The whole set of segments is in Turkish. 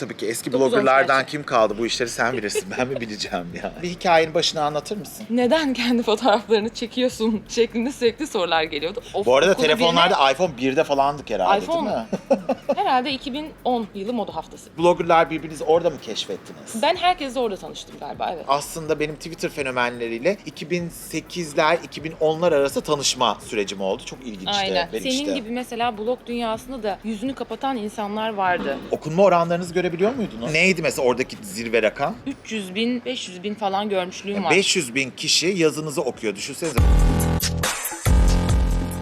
Tabii ki eski Dokuz, bloggerlardan kim kaldı bu işleri sen bilirsin ben mi bileceğim ya. Bir hikayenin başını anlatır mısın? Neden kendi fotoğraflarını çekiyorsun şeklinde sürekli sorular geliyordu. Of, Bu arada okulu telefonlarda iPhone 1'de falandık herhalde iPhone değil mi? birine- herhalde 2010 yılı moda haftası. Bloggerlar birbirinizi orada mı keşfettiniz? Ben herkesle orada tanıştım galiba evet. Aslında benim Twitter fenomenleriyle 2008'ler 2010'lar arası tanışma sürecim oldu. Çok ilginçti Aynen. benim Senin işte. gibi mesela blog dünyasında da yüzünü kapatan insanlar vardı. Okunma oranlarınızı görebiliyor muydunuz? Neydi mesela oradaki zirve rakam? 300 bin, 500 bin falan görmüşlüğüm var. 500 bin kişi yazınızı okuyor. Düşünsenize.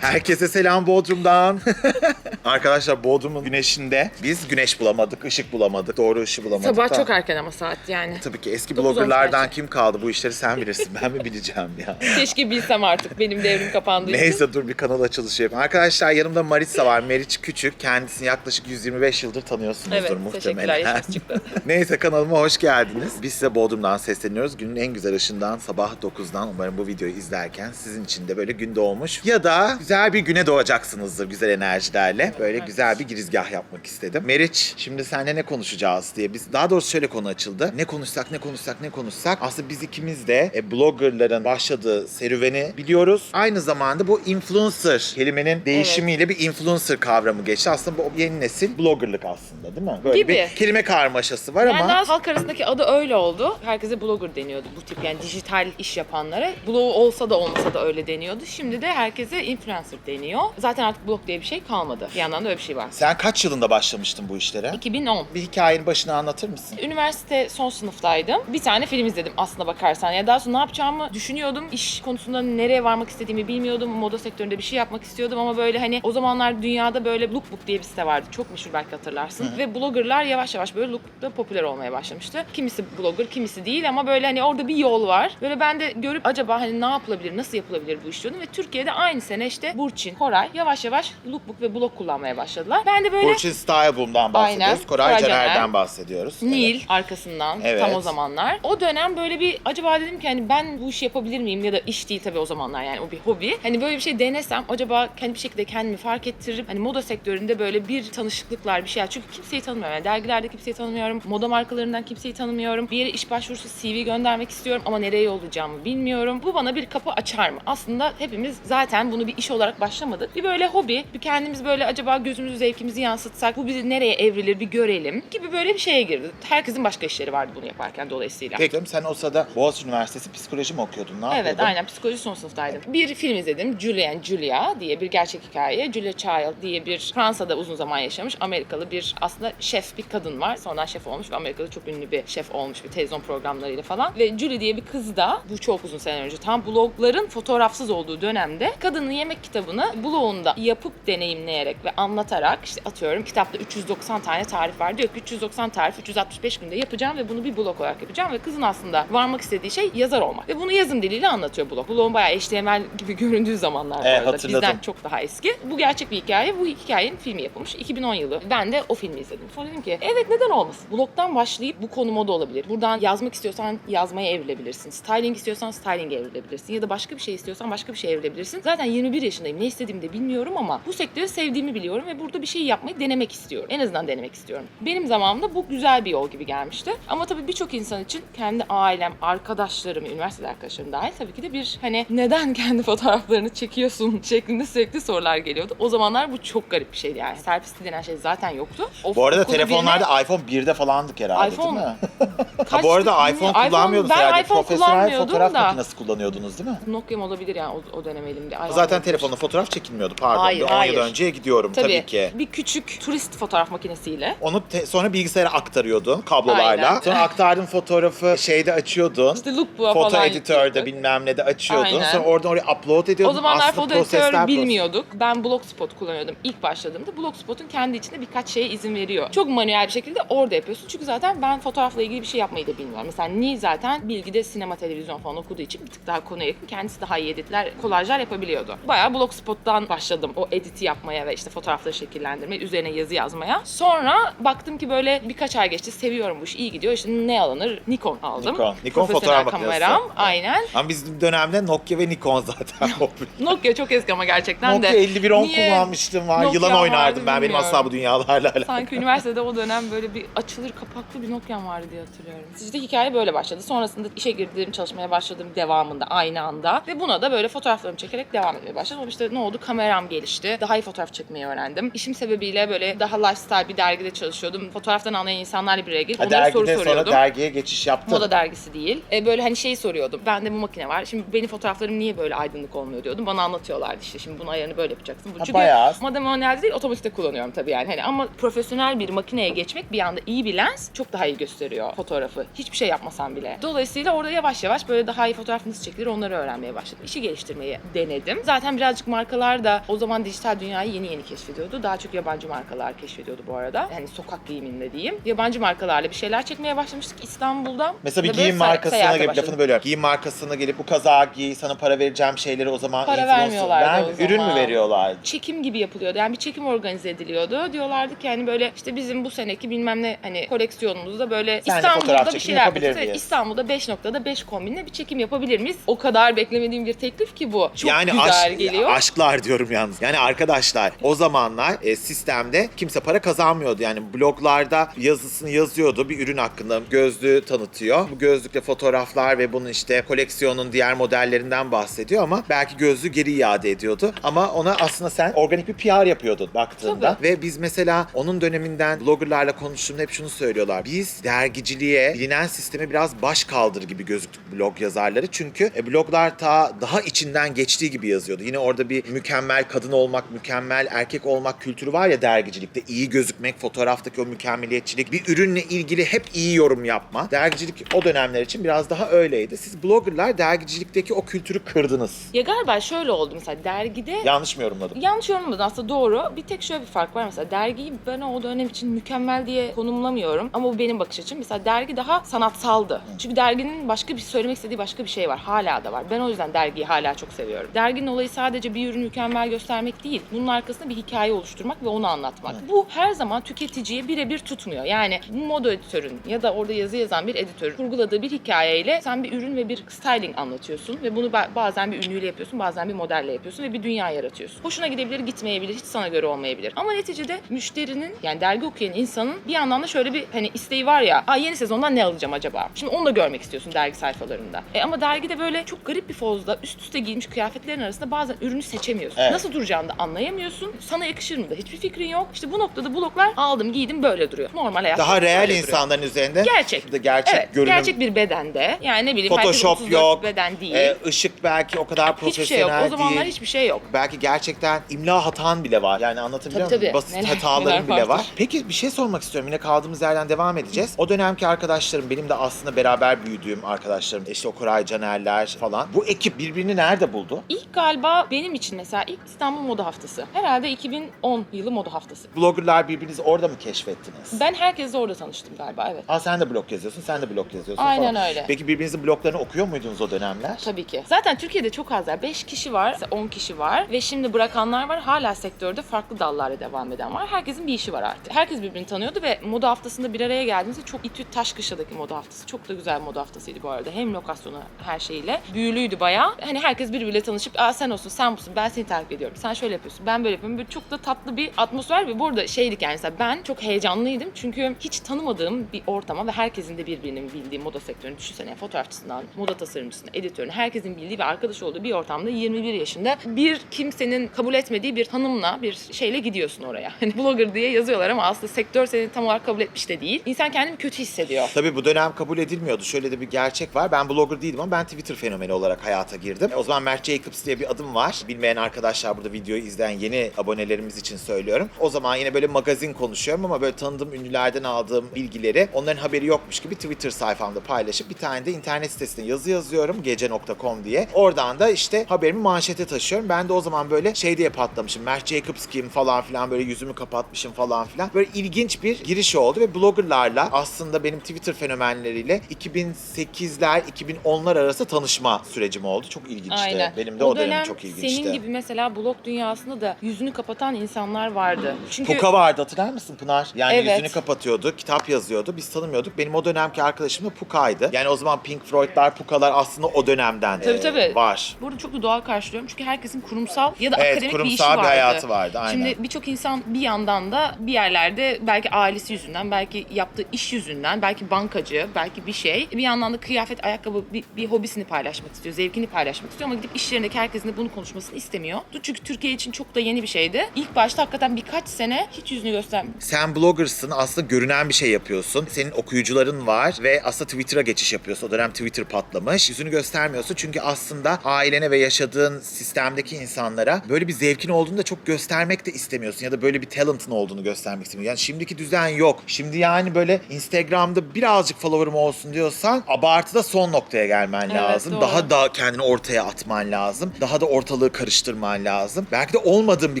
Herkese selam Bodrum'dan. Arkadaşlar Bodrum'un güneşinde biz güneş bulamadık, ışık bulamadık, doğru ışığı bulamadık. Sabah da- çok erken ama saat yani. Tabii ki eski Dokuz bloggerlardan kim kaldı bu işleri sen bilirsin. Ben mi bileceğim ya. Keşke bilsem artık benim devrim kapandığı için. Neyse dur bir kanal açılışı yapayım. Arkadaşlar yanımda Maritza var. Meriç Küçük. Kendisini yaklaşık 125 yıldır tanıyorsunuzdur Evet teşekkürler muhtemelen. yaşımız çıktı. Neyse kanalıma hoş geldiniz. Biz size Bodrum'dan sesleniyoruz. Günün en güzel ışığından sabah 9'dan umarım bu videoyu izlerken sizin için de böyle gün doğmuş ya da güzel bir güne doğacaksınızdır güzel enerjilerle. Böyle güzel bir girizgah yapmak istedim. Meriç şimdi seninle ne konuşacağız diye biz daha doğrusu şöyle konu açıldı. Ne konuşsak ne konuşsak ne konuşsak aslında biz ikimiz de e, bloggerların başladığı serüveni biliyoruz. Aynı zamanda bu influencer kelimenin değişimiyle bir influencer kavramı geçti. Aslında bu yeni nesil bloggerlık aslında değil mi? Böyle Gibi. bir kelime karmaşası var Yani ama daha halk arasındaki adı öyle oldu. Herkese blogger deniyordu bu tip yani dijital iş yapanlara. Blog olsa da olmasa da öyle deniyordu. Şimdi de herkese influencer deniyor. Zaten artık blog diye bir şey kalmadı. Yandan da öyle bir şey var. sen kaç yılında başlamıştın bu işlere? 2010. Bir hikayenin başını anlatır mısın? Üniversite son sınıftaydım. Bir tane film izledim aslına bakarsan. Ya daha sonra ne yapacağımı düşünüyordum. İş konusunda nereye varmak istediğimi bilmiyordum. Moda sektöründe bir şey yapmak istiyordum ama böyle hani o zamanlar dünyada böyle Lookbook diye bir site vardı. Çok meşhur belki hatırlarsın. Ve bloggerlar yavaş yavaş böyle Lookbook'ta popüler olmaya başlamıştı. Kimisi blogger, kimisi değil ama böyle hani orada bir yol var. Böyle ben de görüp acaba hani ne yapılabilir, nasıl yapılabilir bu iş diyordum. Ve Türkiye'de aynı sene işte Burçin, Koray yavaş yavaş Lookbook ve blog kullanmaya başladılar. Ben de böyle Burçin Style Boom'dan bahsediyoruz. Aynen. Koray Koray Caner'den Caner. bahsediyoruz. Nil Evet. arkasından Evet. tam o zamanlar. O dönem böyle bir acaba dedim ki hani ben bu işi yapabilir miyim ya da iş değil tabii o zamanlar yani o bir hobi. Hani böyle bir şey denesem acaba kendi bir şekilde kendimi fark ettiririm. Hani moda sektöründe böyle bir tanışıklıklar bir şeyler. Çünkü kimseyi tanımıyorum. Yani dergilerde kimseyi tanımıyorum. Moda markalarından kimseyi tanımıyorum. Bir yere iş başvurusu CV göndermek istiyorum ama nereye yollayacağımı bilmiyorum. Bu bana bir kapı açar mı? Aslında hepimiz zaten bunu bir iş olarak başlamadık. Bir böyle hobi, bir kendimiz böyle acaba gözümüzü zevkimizi yansıtsak bu bizi nereye evrilir bir görelim gibi böyle bir şeye girdi. Herkesin başka işleri vardı bunu yaparken dolayısıyla. Peki sen o sırada Boğaziçi Üniversitesi psikoloji mi okuyordun? Ne Evet yapıyordun? aynen psikoloji son sınıftaydım. Bir film izledim Julian Julia diye bir gerçek hikaye. Julia Child diye bir Fransa'da uzun zaman yaşamış Amerikalı bir aslında şef bir kadın var. Sonradan şef olmuş ve Amerika'da çok ünlü bir şef olmuş bir televizyon programlarıyla falan. Ve Julie diye bir kız da bu çok uzun sene önce tam blogların fotoğrafsız olduğu dönemde kadının yemek kitabını blogunda yapıp deneyimleyerek ve anlatarak işte atıyorum kitapta 390 tane tarif var diyor ki 390 tarif 365 günde yapacağım ve bunu bir blog olarak yapacağım ve kızın aslında varmak istediği şey yazar olmak. Ve bunu yazım diliyle anlatıyor blog. Blogun bayağı HTML gibi göründüğü zamanlar bu Evet, arada. hatırladım. Bizden çok daha eski. Bu gerçek bir hikaye. Bu hikayenin filmi yapılmış. 2010 yılı. Ben de o filmi izledim. Sonra dedim ki evet neden olmasın? Blogdan başlayıp bu konu moda olabilir. Buradan yazmak istiyorsan yazmaya evrilebilirsin. Styling istiyorsan styling'e evrilebilirsin. Ya da başka bir şey istiyorsan başka bir şeye evrilebilirsin. Zaten 21 yaşındayım. Ne istediğimi de bilmiyorum ama bu sektörü sevdiğimi biliyorum ve burada bir şey yapmayı denemek istiyorum. En azından denemek istiyorum. Benim zamanımda bu güzel bir yol gibi gelmişti. Ama tabii birçok insan için kendi ailem, arkadaşlarım, üniversite arkadaşlarım dahil tabii ki de bir hani neden kendi fotoğraflarını çekiyorsun şeklinde sürekli sorular geliyordu. O zamanlar bu çok garip bir şeydi yani. Selfie denen şey zaten yoktu. O Bu arada telefonlarda iPhone 1'de falandık herhalde iPhone- değil mi? birine- Ha, bu arada iPhone kullanmıyordunuz ben herhalde. iPhone Profesyonel fotoğraf da. makinesi kullanıyordunuz değil mi? Nokia'm olabilir yani o, o dönem elimde. Zaten telefonla fotoğraf çekilmiyordu pardon. Hayır, bir 10 hayır. yıl önceye gidiyorum tabii, ki. Bir küçük turist fotoğraf makinesiyle. Onu te- sonra bilgisayara aktarıyordun kablolarla. Aynen. Sonra aktardığın fotoğrafı şeyde açıyordun. İşte lookbook'a Foto falan editörde yüklüyorduk. bilmem ne de açıyordun. Aynen. Sonra oradan oraya upload ediyordun. O zamanlar Aslında foto prosesler editör proses- bilmiyorduk. Ben Blogspot kullanıyordum ilk başladığımda. Blogspot'un kendi içinde birkaç şeye izin veriyor. Çok manuel bir şekilde orada yapıyorsun. Çünkü zaten ben fotoğrafla ilgili bir şey yapmayı da bilmiyorum. Mesela Nil zaten bilgide sinema, televizyon falan okuduğu için bir tık daha konuya yakın. Kendisi daha iyi editler, kolajlar yapabiliyordu. Bayağı Blogspot'tan başladım o editi yapmaya ve işte işte fotoğrafları şekillendirme, üzerine yazı yazmaya. Sonra baktım ki böyle birkaç ay geçti. Seviyorum bu iş, iyi gidiyor. İşte ne alınır? Nikon aldım. Nikon. Nikon fotoğraf makinesi. kameram. Aynen. Ama bizim dönemde Nokia ve Nikon zaten. Nokia çok eski ama gerçekten Nokia de. 5110 Niye kullanmıştım var. Nokia Yılan oynardım ben. Benim asla bu dünyalarla alakalı. Sanki üniversitede o dönem böyle bir açılır kapaklı bir Nokia'm vardı diye hatırlıyorum. İşte hikaye böyle başladı. Sonrasında işe girdiğim, çalışmaya başladığım devamında aynı anda. Ve buna da böyle fotoğraflarımı çekerek devam etmeye başladım. Ama işte ne oldu? Kameram gelişti. Daha iyi fotoğraf çekmeyi öğrendim. İşim sebebiyle böyle daha lifestyle bir dergide çalışıyordum. Fotoğraftan anlayan insanlarla bir araya gelip onlara soru dergide sonra soruyordum. dergiye geçiş yaptın. Moda dergisi değil. E, böyle hani şey soruyordum. Bende bu makine var. Şimdi benim fotoğraflarım niye böyle aydınlık olmuyor diyordum. Bana anlatıyorlardı işte. Şimdi bunun ayarını böyle yapacaksın. Ha, Çünkü bayağı. moda manuelde değil otomatikte kullanıyorum tabii yani. Hani ama profesyonel bir makineye geçmek bir anda iyi bir lens çok daha iyi gösteriyor fotoğrafı. Hiçbir şey yapmasam bile. Dolayısıyla orada yavaş yavaş böyle daha iyi fotoğraf nasıl çekilir onları öğrenmeye başladım. İşi geliştirmeyi denedim. Zaten birazcık markalar da o zaman dijital dünyayı yeni yeni keşfediyordu. Daha çok yabancı markalar keşfediyordu bu arada. Yani sokak giyiminde diyeyim. Yabancı markalarla bir şeyler çekmeye başlamıştık İstanbul'da. Mesela bir giyim markasına gelip lafını bölüyorum. Giyim markasına gelip bu kazağı giy, sana para vereceğim şeyleri o zaman Para vermiyorlardı Ver- o Ürün mü zaman. veriyorlar? çekim gibi yapılıyordu. Yani bir çekim organize ediliyordu. Diyorlardı ki hani böyle işte bizim bu seneki bilmem ne hani koleksiyonumuzda böyle Sen İstanbul'da bir şeyler yapabilir miyiz? İstanbul'da 5 noktada 5 kombinle bir çekim yapabilir miyiz? O kadar beklemediğim bir teklif ki bu. Çok yani güzel aşk- geliyor. aşklar diyorum yalnız. Yani arkadaşlar o zamanlar e, sistemde kimse para kazanmıyordu. Yani bloglarda yazısını yazıyordu bir ürün hakkında gözlüğü tanıtıyor. Bu gözlükle fotoğraflar ve bunun işte koleksiyonun diğer modellerinden bahsediyor ama belki gözlüğü geri iade ediyordu. Ama ona aslında sen organik bir PR yapıyordun baktığında. Ve biz mesela onun döneminden bloggerlarla konuştuğumda hep şunu söylüyorlar. Biz dergiciliğe, bilinen sisteme biraz baş kaldır gibi gözüktük blog yazarları. Çünkü e, bloglar ta daha içinden geçtiği gibi yazıyordu. Yine orada bir mükemmel kadın olmak, mükemmel erkek olmak kültürü var ya dergicilikte. iyi gözükmek, fotoğraftaki o mükemmeliyetçilik, bir ürünle ilgili hep iyi yorum yapma. Dergicilik o dönemler için biraz daha öyleydi. Siz bloggerlar dergicilikteki o kültürü kırdınız. Ya galiba şöyle oldu mesela dergide Yanlış mı yorumladım? Yanlış yorumladın aslında doğru. Bir tek şöyle bir fark var mesela dergiyi ben o dönem için mükemmel diye konumlamıyorum ama bu benim bakış açım. Mesela dergi daha sanatsaldı. Çünkü derginin başka bir söylemek istediği başka bir şey var. Hala da var. Ben o yüzden dergiyi hala çok seviyorum. Derginin olayı sadece bir ürünü mükemmel göstermek değil. Bunun arkasında bir hikaye oluşturmak ve onu anlatmak. Bu her zaman tüketiciye birebir tutmuyor. Yani moda editörün ya da orada yazı yazan bir editörün kurguladığı bir hikayeyle sen bir ürün ve bir styling anlatıyorsun ve bunu ba- bazen bir ünlüyle yapıyorsun, bazen bir modelle yapıyorsun ve bir dünya yaratıyorsun. Hoşuna gidebilir, gitmeyebilir, hiç sana göre olmayabilir. Ama neticede müşterinin yani dergi okuyan insanın bir yandan da şöyle bir hani isteği var ya, Aa, yeni sezondan ne alacağım acaba? Şimdi onu da görmek istiyorsun dergi sayfalarında. E ama dergide böyle çok garip bir fozda üst üste giymiş kıyafetlerin arasında bazen ürünü seçemiyorsun. Evet. Nasıl duracağını da anlayamıyorsun. Sana yakışır mı da hiçbir fikrin yok. İşte bu noktada bloklar aldım, giydim böyle duruyor. Normal hayatta Daha reel böyle insanların üzerinde Gerçek. de gerçek Evet, görünüm. gerçek bir bedende. Yani ne bileyim Photoshop 34 yok. beden değil. e, ışık belki o kadar hiçbir profesyonel şey yok. O zamanlar değil. hiçbir şey yok. Belki gerçekten imla hatan bile var. Yani anlatabiliyor Tabii, muyum? tabii. Basit Neler- hataların neler bile var. Peki bir şey sormak istiyorum. Yine kaldığımız yerden devam edeceğiz. O dönemki arkadaşlarım, benim de aslında beraber büyüdüğüm arkadaşlarım, işte o Koray Canerler falan. Bu ekip birbirini nerede buldu? İlk galiba benim için mesela ilk İstanbul Moda Haftası. Herhalde 2010 yılı Moda Haftası. Bloggerlar birbirinizi orada mı keşfettiniz? Ben herkesle orada tanıştım galiba evet. Aa sen de blog yazıyorsun, sen de blog yazıyorsun Aynen falan. öyle. Peki birbirinizin bloglarını okuyor muydunuz o dönemler? Tabii ki. Zaten Türkiye'de çok az yer. 5 kişi var, 10 kişi var ve şimdi bırakanlar var. Hala sektörde farklı dallarla devam eden var. Herkesin bir işi var artık. Herkes birbirini tanıyordu ve moda haftasında bir araya geldiğimizde çok İTÜ Taşkışla'daki moda haftası. Çok da güzel moda haftasıydı bu arada. Hem lokasyonu her şeyle. Büyülüydü bayağı. Hani herkes birbiriyle tanışıp Aa sen olsun, sen busun, ben seni takip ediyorum. Sen şöyle yapıyorsun, ben böyle yapıyorum. Böyle çok da tatlı bir atmosfer ve bu arada şeydik yani mesela ben çok heyecanlıydım. Çünkü hiç tanımadığım bir ortama ve herkesin de birbirinin bildiği moda sektörünü düşünsene. Fotoğrafçısından, moda tasarımcısına, editörüne, herkesin bildiği ve arkadaş olduğu bir ortamda 21 yaşında bir kimsenin kabul etmediği bir hanımla bir şeyle gidiyorsun oraya. Hani blogger diye yazıyorlar ama aslında sektör seni tam olarak kabul etmiş de değil. İnsan kendini kötü hissediyor. Tabii bu dönem kabul edilmiyordu. Şöyle de bir gerçek var. Ben blogger değilim ama ben Twitter fenomeni olarak hayata girdim. O zaman Mert Jacobs diye bir adım var. Bilmeyen arkadaşlar burada videoyu izleyen yeni abonelerimiz için söylüyorum. O zaman yine böyle magazin konuşuyorum ama böyle tanıdığım ünlülerden aldığım bilgileri onların haberi yokmuş gibi Twitter sayfamda paylaşıp bir tane de internet sitesine yazı yazıyorum gece.com diye. Oradan da işte haberimi manşete taşıyorum. Ben de o zaman böyle şey diye patlamışım. Mert Jacobs kim falan filan böyle yüzümü kapatmışım falan filan. Böyle ilginç bir giriş oldu ve bloggerlarla aslında benim Twitter fenomenleriyle 2008'ler 2010'lar arası tanışma sürecim oldu. Çok ilginçti. Benim de o, dönem çok ilginçti. Senin gibi mesela blog dünyasında da yüzünü kapatan insanlar vardı. Çünkü Puka vardı hatırlar mısın Pınar? Yani Evet. yüzünü kapatıyordu, kitap yazıyordu. Biz tanımıyorduk. Benim o dönemki arkadaşım da Puka'ydı. Yani o zaman Pink Floyd'lar, Pukalar aslında o dönemden Tabii, e, tabii. var. Burada çok da doğal karşılıyorum çünkü herkesin kurumsal ya da Evet, akademik bir işi kurumsal bir vardı. hayatı vardı, aynen. Şimdi birçok insan bir yandan da bir yerlerde belki ailesi yüzünden, belki yaptığı iş yüzünden, belki bankacı, belki bir şey. Bir yandan da kıyafet, ayakkabı, bir, bir hobisini paylaşmak istiyor, zevkini paylaşmak istiyor ama gidip iş yerindeki herkesin de bunu konuşmasını istemiyor. Çünkü Türkiye için çok da yeni bir şeydi. İlk başta hakikaten birkaç sene hiç yüzünü göstermiyor. Sen bloggersın aslında görünen bir şey yapıyorsun. Senin okuyucuların var ve aslında Twitter'a geçiş yapıyorsun. O dönem Twitter patlamış. Yüzünü göstermiyorsun çünkü aslında ailene ve yaşadığın sistemdeki insanlara böyle bir zevkin olduğunu da çok göstermek de istemiyorsun. Ya da böyle bir talentın olduğunu göstermek istemiyorsun. Yani şimdiki düzen yok. Şimdi yani böyle Instagram'da birazcık follower'ım olsun diyorsan abartıda son noktaya gelmen Evet, lazım. doğru. Daha da kendini ortaya atman lazım. Daha da ortalığı karıştırman lazım. Belki de olmadığın bir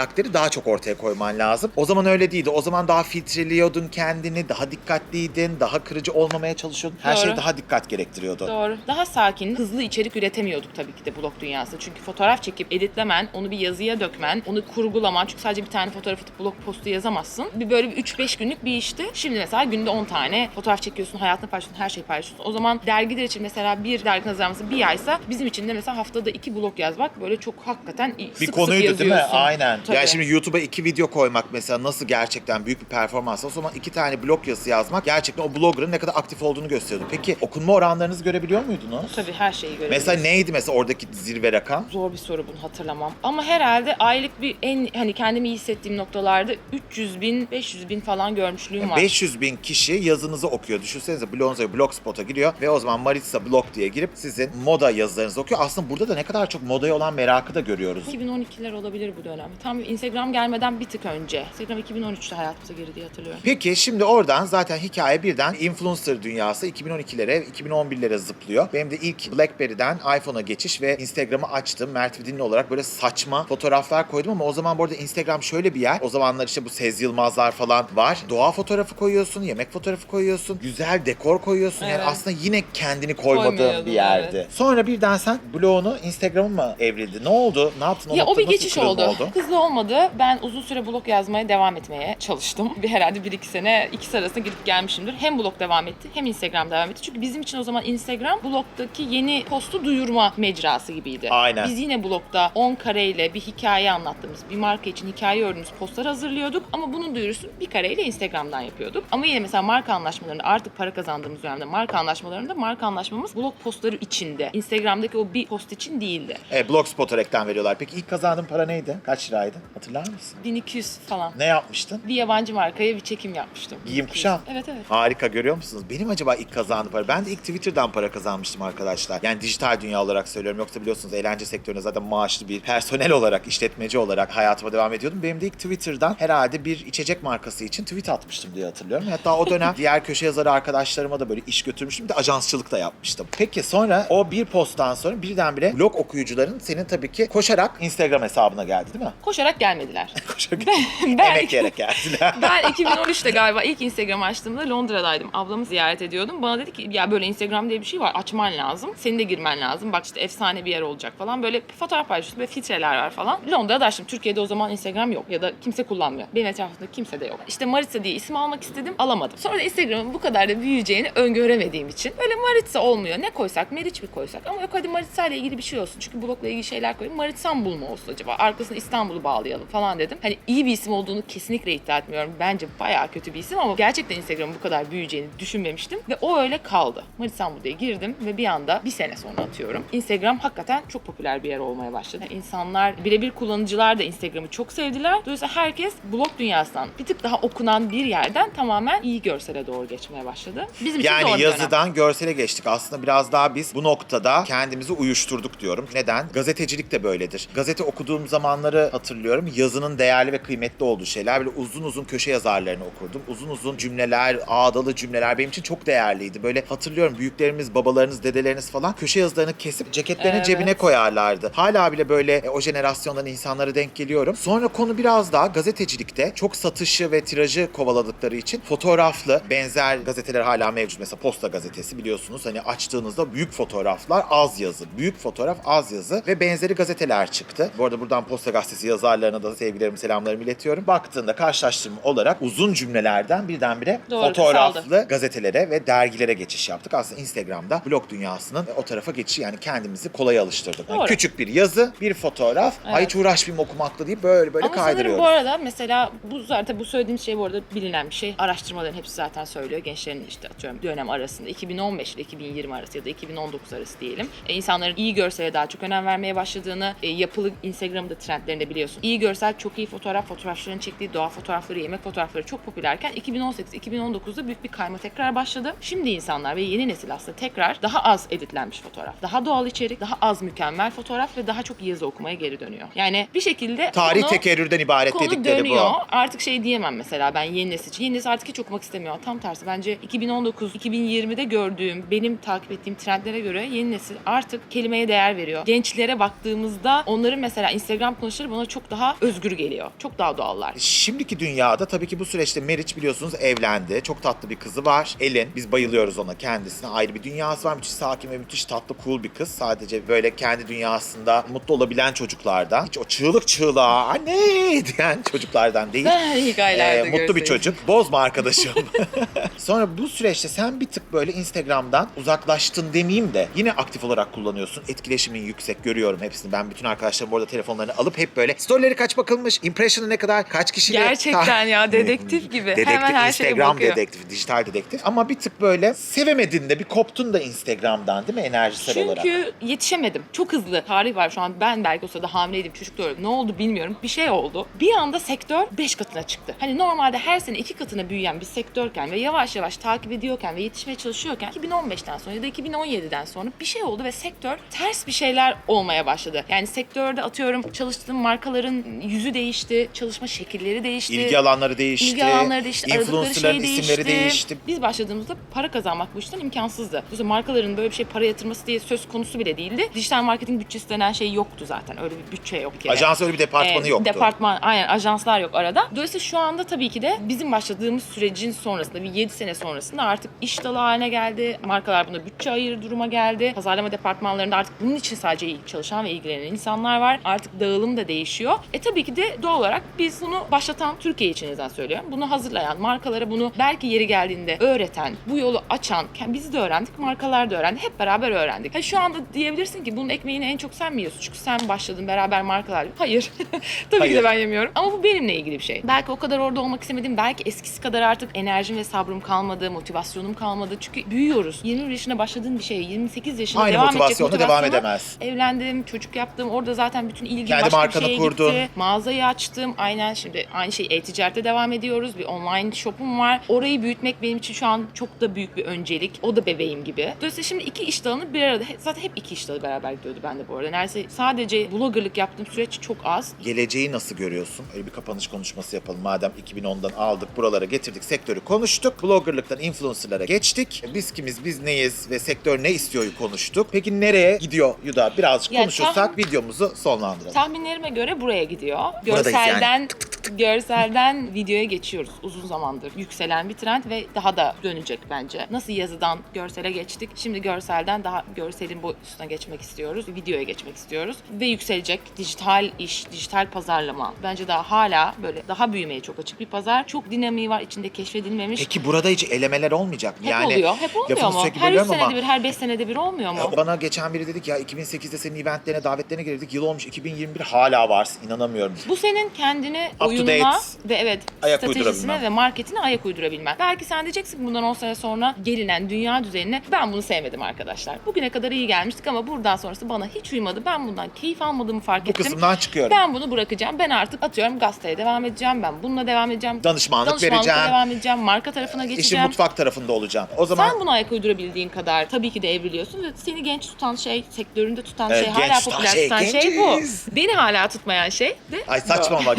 karakteri daha çok ortaya koyman lazım. O zaman öyle değildi. O zaman daha filtreliyordun kendini, daha dikkatliydin, daha kırıcı olmamaya çalışıyordun. Her Doğru. şey daha dikkat gerektiriyordu. Doğru. Daha sakin, hızlı içerik üretemiyorduk tabii ki de blog dünyasında. Çünkü fotoğraf çekip editlemen, onu bir yazıya dökmen, onu kurgulaman. Çünkü sadece bir tane fotoğraf atıp blog postu yazamazsın. Bir böyle bir 3-5 günlük bir işti. Şimdi mesela günde 10 tane fotoğraf çekiyorsun, hayatını paylaşıyorsun, her şeyi paylaşıyorsun. O zaman dergiler için mesela bir dergi hazırlaması bir aysa bizim için de mesela haftada iki blog yazmak böyle çok hakikaten bir sık sık konuydu değil mi? yazıyorsun. Aynen. Tabii. Yani şimdi YouTube'a iki video koymak mesela nasıl gerçekten büyük bir performans. O zaman iki tane blog yazısı yazmak gerçekten o blogger'ın ne kadar aktif olduğunu gösteriyordu. Peki okunma oranlarınızı görebiliyor muydunuz? Tabii her şeyi görebiliyorsun. Mesela neydi mesela oradaki zirve rakam? Zor bir soru bunu hatırlamam. Ama herhalde aylık bir en hani kendimi iyi hissettiğim noktalarda 300 bin, 500 bin falan görmüşlüğüm var. 500 bin kişi yazınızı okuyor. Düşünsenize Blonzo'ya Blogspot'a giriyor ve o zaman Maritza Blog diye girip sizin moda yazılarınızı okuyor. Aslında burada da ne kadar çok modaya olan merakı da görüyoruz. 2012'ler olabilir bu dönem. Tam Instagram gelmeden bir tık önce. Instagram 2013'te hayatımıza girdi hatırlıyorum. Peki şimdi oradan zaten hikaye birden influencer dünyası 2012'lere, 2011'lere zıplıyor. Benim de ilk BlackBerry'den iPhone'a geçiş ve Instagram'ı açtım. Mert Vidinli olarak böyle saçma fotoğraflar koydum ama o zaman bu arada Instagram şöyle bir yer. O zamanlar işte bu Sez Yılmazlar falan var. Doğa fotoğrafı koyuyorsun, yemek fotoğrafı koyuyorsun, güzel dekor koyuyorsun. Yani Evet. aslında yine kendini koymadığın bir yerdi. evet. Sonra birden sen blogunu Instagram'a mı evrildi? Ne oldu? Ne yaptın? Ya o nokta bir geçiş kırılma oldu. Hızlı olmadı. Ben uzun süre blog yazmaya devam etmeye çalıştım. Bir herhalde bir iki sene ikisi arasında gidip gelmişimdir. Hem blog devam etti hem Instagram devam etti. Çünkü bizim için o zaman Instagram blogdaki yeni postu duyurma mecrası gibiydi. Aynen. Biz yine blogda 10 kareyle bir hikaye anlattığımız, bir marka için hikaye ördüğümüz postlar hazırlıyorduk. Ama bunun duyurusunu bir kareyle Instagram'dan yapıyorduk. Ama yine mesela marka anlaşmalarında artık para kazandığımız dönemde marka anlaşmalarında marka anlaşmamız blog postları içinde. Instagram'daki o bir post için değildi. E, Blogspot'a reklam veriyorlar. Peki ilk kazandığın para neydi? Kaç liraydı? Hatırlar mısın? 1200 falan. Ne yapmıştın? Bir yabancı markaya bir çekim yapmıştım. Giyim kuşam. Evet evet. Harika görüyor musunuz? Benim acaba ilk kazandığım para. Ben de ilk Twitter'dan para kazanmıştım arkadaşlar. Yani dijital dünya olarak söylüyorum. Yoksa biliyorsunuz eğlence sektöründe zaten maaşlı bir personel olarak, işletmeci olarak hayatıma devam ediyordum. Benim de ilk Twitter'dan herhalde bir içecek markası için tweet atmıştım diye hatırlıyorum. Hatta o dönem diğer köşe yazarı arkadaşlarıma da böyle iş götürmüştüm. Bir de ajansçılık da yapmıştım. Peki sonra o bir posttan sonra birdenbire blog okuyucuların senin tabii ki koşarak Instagram hesabına geldi değil mi? Koşarak gelmediler. Koşarak ben- emek yiyerek geldiler. ben 2013'te galiba ilk Instagram açtığımda Londra'daydım. Ablamı ziyaret ediyordum. Bana dedi ki ya böyle Instagram diye bir şey var. Açman lazım. Senin de girmen lazım. Bak işte efsane bir yer olacak falan. Böyle fotoğraf paylaşıyorsun. Böyle filtreler var falan. Londra'da açtım. Türkiye'de o zaman Instagram yok. Ya da kimse kullanmıyor. Benim etrafımda kimse de yok. İşte Maritza diye isim almak istedim. Alamadım. Sonra da Instagram'ın bu kadar da büyüyeceğini öngöremediğim için. Böyle Maritza olmuyor. Ne koysak? Meriç mi koysak? Ama yok hadi Maritza ile ilgili bir şey olsun. Çünkü blogla ilgili şeyler koyayım. Maritsanbul mu olsun acaba? Arkasına İstanbul'u bağlayalım falan dedim. Hani iyi bir isim olduğunu kesinlikle iddia etmiyorum. Bence bayağı kötü bir isim ama gerçekten Instagram'ın bu kadar büyüyeceğini düşünmemiştim. Ve o öyle kaldı. Maritsanbul diye girdim ve bir anda bir sene sonra atıyorum. Instagram hakikaten çok popüler bir yer olmaya başladı. Yani insanlar, birebir kullanıcılar da Instagram'ı çok sevdiler. Dolayısıyla herkes blog dünyasından bir tık daha okunan bir yerden tamamen iyi görsele doğru geçmeye başladı. Bizim için Yani bir dönem. yazıdan görsele geçtik. Aslında biraz daha biz bu noktada kendimizi uyuşturduk diyorum. Neden? Gazetecilik de böyledir. Gazete okuduğum zamanları hatırlıyorum. Yazının değerli ve kıymetli olduğu şeyler. Böyle uzun uzun köşe yazarlarını okurdum. Uzun uzun cümleler, ağdalı cümleler benim için çok değerliydi. Böyle hatırlıyorum büyüklerimiz, babalarınız, dedeleriniz falan köşe yazılarını kesip ceketlerinin Evet. cebine koyarlardı. Hala bile böyle e, o jenerasyondan insanlara denk geliyorum. Sonra konu biraz daha gazetecilikte çok satışı ve tirajı kovaladıkları için fotoğraflı benzer gazeteler hala mevcut. Mesela Posta Gazetesi biliyorsunuz hani açtığınızda büyük fotoğraflar az yazı. Büyük fotoğraf az yazı ve benzeri gazeteler çıktı. Bu arada buradan Posta Gazetesi yazar yazarlarına da sevgilerimi, selamlarımı iletiyorum. Baktığında karşılaştırma olarak uzun cümlelerden birdenbire Doğru, fotoğraflı kısaldı. gazetelere ve dergilere geçiş yaptık. Aslında Instagram'da blog dünyasının o tarafa geçişi yani kendimizi kolay alıştırdık. Yani Doğru. küçük bir yazı, bir fotoğraf, ay Evet. hiç uğraşmayayım okumakla deyip böyle böyle Ama kaydırıyoruz. bu arada mesela bu zaten bu söylediğim şey bu arada bilinen bir şey. Araştırmaların hepsi zaten söylüyor. Gençlerin işte atıyorum dönem arasında 2015 ile 2020 arası ya da 2019 arası diyelim. E, insanların iyi görsele daha çok önem vermeye başladığını, e, yapılı Instagram'da trendlerinde biliyorsun. İyi görsel, çok iyi fotoğraf, fotoğrafçıların çektiği doğa fotoğrafları, yemek fotoğrafları çok popülerken 2018-2019'da büyük bir kayma tekrar başladı. Şimdi insanlar ve yeni nesil aslında tekrar daha az editlenmiş fotoğraf, daha doğal içerik, daha az mükemmel fotoğraf ve daha çok yazı okumaya geri dönüyor. Yani bir şekilde Tarih konu- tekerrürden ibaret Konu dedikleri dönüyor. bu. Artık şey diyemem mesela ben yeni nesil için. Yeni nesil artık hiç okumak istemiyor. Tam tersi bence 2019-2020'de gördüğüm, benim takip ettiğim trendlere göre yeni nesil artık kelimeye değer veriyor. Gençlere baktığımızda onların mesela Instagram konuşları bana çok daha özgür geliyor. Çok daha doğallar. Şimdiki dünyada tabii ki bu süreçte Meriç biliyorsunuz evlendi. Çok tatlı bir kızı var. Elin. Biz bayılıyoruz ona kendisine. Ayrı bir dünyası var. Müthiş sakin ve müthiş tatlı cool bir kız. Sadece böyle kendi dünyasında mutlu olabilen çocuklardan. Hiç o çığlık çığlığa anne diyen çocuklardan değil. Hikayelerde Ee, mutlu bir çocuk. Bozma arkadaşım. Sonra bu süreçte sen bir tık böyle Instagram'dan uzaklaştın demeyeyim de yine aktif olarak kullanıyorsun. Etkileşimin yüksek görüyorum hepsini. Ben bütün arkadaşlarım orada telefonlarını alıp hep böyle storyleri kaç bakılmış, impression'ı ne kadar, kaç kişi Gerçekten ya, dedektif gibi. Dedektif, Hemen her şeye Instagram bakıyor. dedektif, dijital dedektif. Ama bir tık böyle sevemedin de bir koptun da Instagram'dan değil mi enerjisel olarak? Çünkü yetişemedim. Çok hızlı tarih var şu an. Ben belki o sırada hamileydim, çocuk doğurdum. Ne oldu bilmiyorum. Bir şey oldu. Bir anda sektör 5 katına çıktı. Hani normalde her sene 2 katına büyüyen bir sektörken ve yavaş yavaş takip ediyorken ve yetişmeye çalışıyorken 2015'ten sonra ya da 2017'den sonra bir şey oldu ve sektör ters bir şeyler olmaya başladı. Yani sektörde atıyorum çalıştığım markaların yüzü değişti, çalışma şekilleri değişti. İlgi alanları değişti. İlgi alanları değişti, influencerların şey değişti. isimleri değişti. Biz başladığımızda para kazanmak bu işten imkansızdı. Mesela markaların böyle bir şey para yatırması diye söz konusu bile değildi. Dijital marketing bütçesi denen şey yoktu zaten. Öyle bir bütçe yok. bir kere. Ajans öyle bir departmanı Ee, yoktu. Departman, aynen ajanslar yok arada. Dolayısıyla şu anda tabii ki de bizim başladığımız sürecin sonrasında bir 7 sene sonrasında artık iş dalı haline geldi. Markalar buna bütçe ayırır duruma geldi. Pazarlama departmanlarında artık bunun için sadece çalışan ve ilgilenen insanlar var. Artık dağılım da değişiyor. E tabii ki de doğal olarak biz bunu başlatan Türkiye için özel söylüyorum. Bunu hazırlayan, markalara bunu belki yeri geldiğinde öğreten, bu yolu açan, biz de öğrendik, markalar da öğrendi. Hep beraber öğrendik. Ha, şu anda diyebilirsin ki bunun ekmeğini en çok sen mi yiyorsun? Çünkü sen başladın beraber markalar. Hayır. tabii ki Hayır. de ben yemiyorum. Ama bu benimle ilgili bir şey. Belki o kadar orada olmak istemedim. Belki eskisi kadar artık enerjim ve sabrım kalmadı, motivasyonum kalmadı. Çünkü büyüyoruz. 21 yaşında başladığın bir şey 28 yaşında Aynı devam edecek motivasyonla devam edemez. Evlendim, çocuk yaptım. Orada zaten bütün ilgim Kendi başka bir şeye kurdun. Gitti. Mağazayı açtım. Aynen şimdi aynı şey e-ticarete devam ediyoruz. Bir online shop'um var. Orayı büyütmek benim için şu an çok da büyük bir öncelik. O da bebeğim gibi. Dolayısıyla şimdi iki iş dalını bir arada. Zaten hep iki iş dalı beraber gidiyordu bende bu arada. Neredeyse sadece bloggerlık yaptığım süreç çok az. Geleceği nasıl görüyorsun? Öyle bir kapanış konuşması yapalım. Madem 2010'dan aldık, buralara getirdik, sektörü konuştuk. Bloggerlıktan influencerlara geçtik. Biz kimiz, biz neyiz ve sektör ne istiyoryu konuştuk. Peki nereye gidiyor Yuda? Birazcık Yani konuşursak tam- videomuzu sonlandıralım. Tahminlerime göre buraya gidiyor. Buradayız yani. Görselden görselden videoya geçiyoruz uzun zamandır. Yükselen bir trend ve daha da dönecek bence. Nasıl yazıdan görsele geçtik. Şimdi görselden daha görselin boyutuna geçmek istiyoruz. Videoya geçmek istiyoruz ve yükselecek dijital iş, dijital pazarlama. Bence daha hala böyle daha büyümeye çok açık bir pazar. Çok dinamiği var içinde keşfedilmemiş. Peki burada hiç elemeler olmayacak mı? hep oluyor. Hep olmuyor mu? Her 3 bölüyorum senede ama- bir, her 5 senede bir olmuyor mu? Ya Bana geçen biri dedik ya 2008'de senin eventlerine, davetlerine girdik. Yıl olmuş 2021 hala varsın. İnanamıyorum. Bu senin kendine to date ve evet ayak stratejisine ve marketine ayak uydurabilmen. Belki sen diyeceksin ki bundan 10 sene sonra gelinen dünya düzenine ben bunu sevmedim arkadaşlar. Bugüne kadar iyi gelmiştik ama buradan sonrası bana hiç uymadı. Ben bundan keyif almadığımı fark Bu ettim. kısımdan çıkıyorum. Ben bunu bırakacağım. Ben artık atıyorum gazeteye devam edeceğim. Ben bununla devam edeceğim. Danışmanlık Danışmanlıkla vereceğim. devam edeceğim. Marka tarafına İşin geçeceğim. mutfak tarafında olacağım. O zaman Sen buna ayak uydurabildiğin kadar tabii ki de evriliyorsun ve seni genç tutan şey, sektöründe tutan Evet, şey, genç hala tutan popüler şey, tutan şey bu. genciz. Beni hala tutmayan şey de Ay bu. saçma ama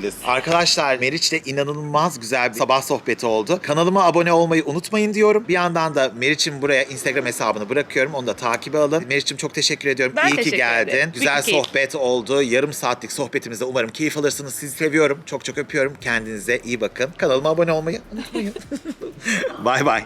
güzeliz. Arkadaşlar Meriç'le inanılmaz güzel bir sabah sohbeti oldu. Kanalıma abone olmayı unutmayın diyorum. Bir yandan da Meriç'in buraya Instagram hesabını bırakıyorum. Onu da takibe alın. Meriç'im çok teşekkür ediyorum. Ben İyi ki teşekkür geldin. ederim. Güzel Büyük bir keyif. sohbet oldu. Yarım saatlik sohbetimizde umarım keyif alırsınız. Sizi seviyorum. Çok çok öpüyorum. Kendinize iyi bakın. Kanalıma abone olmayı unutmayın. Bay bay.